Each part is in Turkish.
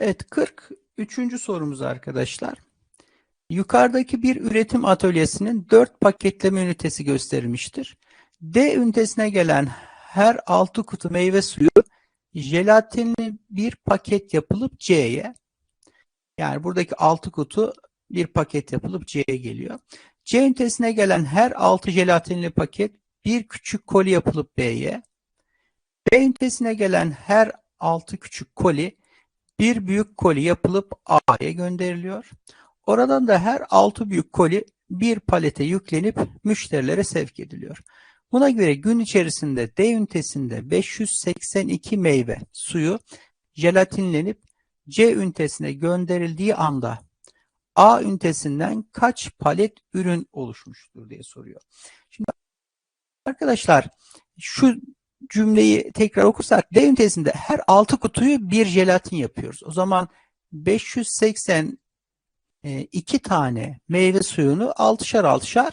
Evet 43. sorumuz arkadaşlar. Yukarıdaki bir üretim atölyesinin 4 paketleme ünitesi gösterilmiştir. D ünitesine gelen her 6 kutu meyve suyu jelatinli bir paket yapılıp C'ye yani buradaki 6 kutu bir paket yapılıp C'ye geliyor. C ünitesine gelen her 6 jelatinli paket bir küçük koli yapılıp B'ye. B ünitesine gelen her 6 küçük koli bir büyük koli yapılıp A'ya gönderiliyor. Oradan da her 6 büyük koli bir palete yüklenip müşterilere sevk ediliyor. Buna göre gün içerisinde D ünitesinde 582 meyve suyu jelatinlenip C ünitesine gönderildiği anda A ünitesinden kaç palet ürün oluşmuştur diye soruyor. Şimdi arkadaşlar şu cümleyi tekrar okursak D ünitesinde her 6 kutuyu bir jelatin yapıyoruz. O zaman 582 tane meyve suyunu 6'şar 6'şar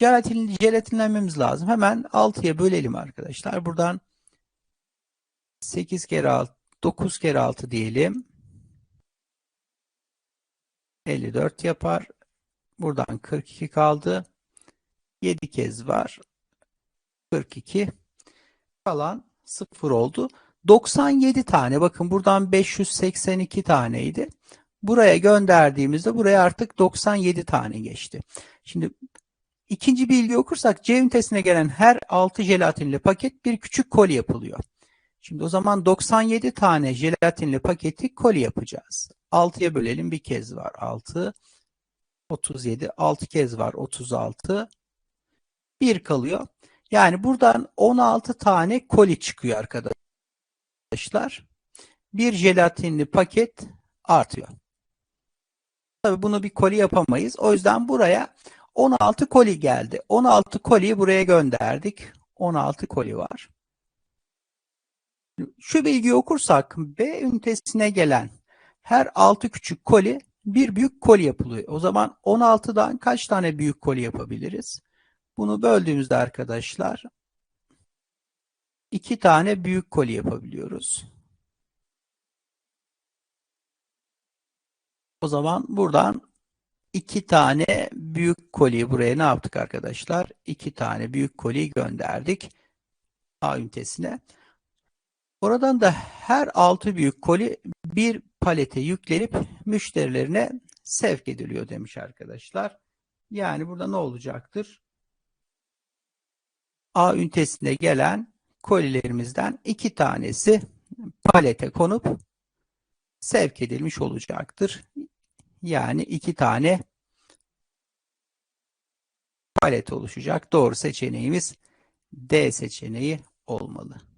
jelatin, jelatinlenmemiz lazım. Hemen 6'ya bölelim arkadaşlar. Buradan 8 kere 6, 9 kere 6 diyelim. 54 yapar. Buradan 42 kaldı. 7 kez var. 42 kalan 0 oldu. 97 tane bakın buradan 582 taneydi. Buraya gönderdiğimizde buraya artık 97 tane geçti. Şimdi ikinci bilgi okursak C ünitesine gelen her 6 jelatinli paket bir küçük koli yapılıyor. Şimdi o zaman 97 tane jelatinli paketi koli yapacağız. 6'ya bölelim bir kez var 6. 37 6 kez var 36. 1 kalıyor. Yani buradan 16 tane koli çıkıyor arkadaşlar. Bir jelatinli paket artıyor. Tabii bunu bir koli yapamayız. O yüzden buraya 16 koli geldi. 16 koliyi buraya gönderdik. 16 koli var. Şu bilgiyi okursak B ünitesine gelen her 6 küçük koli bir büyük koli yapılıyor. O zaman 16'dan kaç tane büyük koli yapabiliriz? Bunu böldüğümüzde arkadaşlar iki tane büyük koli yapabiliyoruz. O zaman buradan iki tane büyük koliyi buraya ne yaptık arkadaşlar? İki tane büyük koliyi gönderdik A ünitesine. Oradan da her altı büyük koli bir palete yüklenip müşterilerine sevk ediliyor demiş arkadaşlar. Yani burada ne olacaktır? A ünitesine gelen kolilerimizden iki tanesi palete konup sevk edilmiş olacaktır. Yani iki tane palet oluşacak. Doğru seçeneğimiz D seçeneği olmalı.